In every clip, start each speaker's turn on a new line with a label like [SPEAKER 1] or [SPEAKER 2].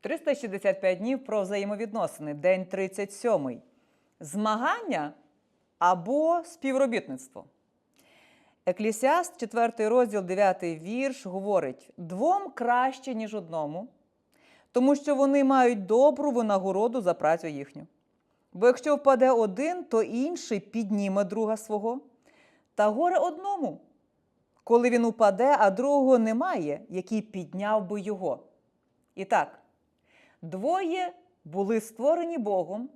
[SPEAKER 1] 365 днів про взаємовідносини, день 37. Змагання або співробітництво. Еклісіаст, 4 розділ, 9 вірш, говорить: двом краще, ніж одному, тому що вони мають добру винагороду за працю їхню. Бо якщо впаде один, то інший підніме друга свого. Та горе одному, коли він упаде, а другого немає, який підняв би його. І так, двоє були створені Богом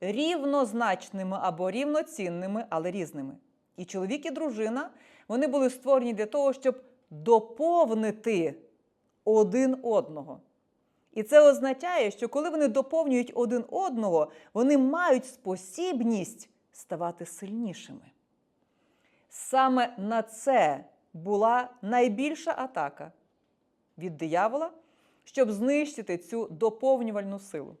[SPEAKER 1] рівнозначними або рівноцінними, але різними. І чоловік і дружина вони були створені для того, щоб доповнити один одного. І це означає, що коли вони доповнюють один одного, вони мають спосібність ставати сильнішими. Саме на це була найбільша атака від диявола, щоб знищити цю доповнювальну силу,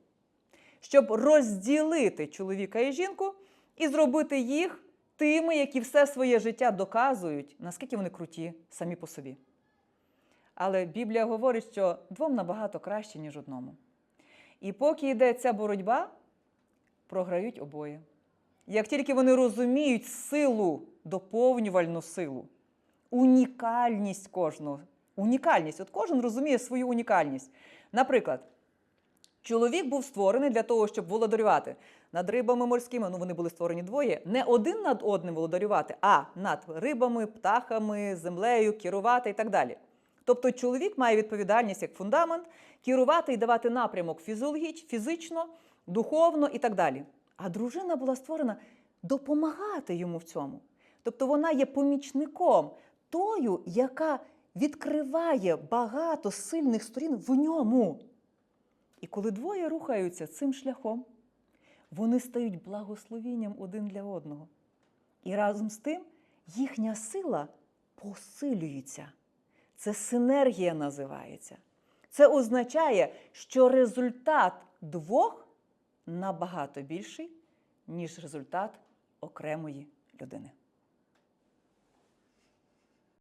[SPEAKER 1] щоб розділити чоловіка і жінку і зробити їх тими, які все своє життя доказують, наскільки вони круті самі по собі. Але Біблія говорить, що двом набагато краще, ніж одному. І поки йде ця боротьба, програють обоє. Як тільки вони розуміють силу, доповнювальну силу, унікальність кожного, унікальність, от кожен розуміє свою унікальність. Наприклад, чоловік був створений для того, щоб володарювати над рибами морськими. Ну, вони були створені двоє, не один над одним володарювати, а над рибами, птахами, землею, керувати і так далі. Тобто чоловік має відповідальність як фундамент керувати і давати напрямок фізіологіч, фізично, духовно і так далі. А дружина була створена допомагати йому в цьому. Тобто вона є помічником тою, яка відкриває багато сильних сторін в ньому. І коли двоє рухаються цим шляхом, вони стають благословінням один для одного. І разом з тим їхня сила посилюється. Це синергія називається. Це означає, що результат двох набагато більший, ніж результат окремої людини.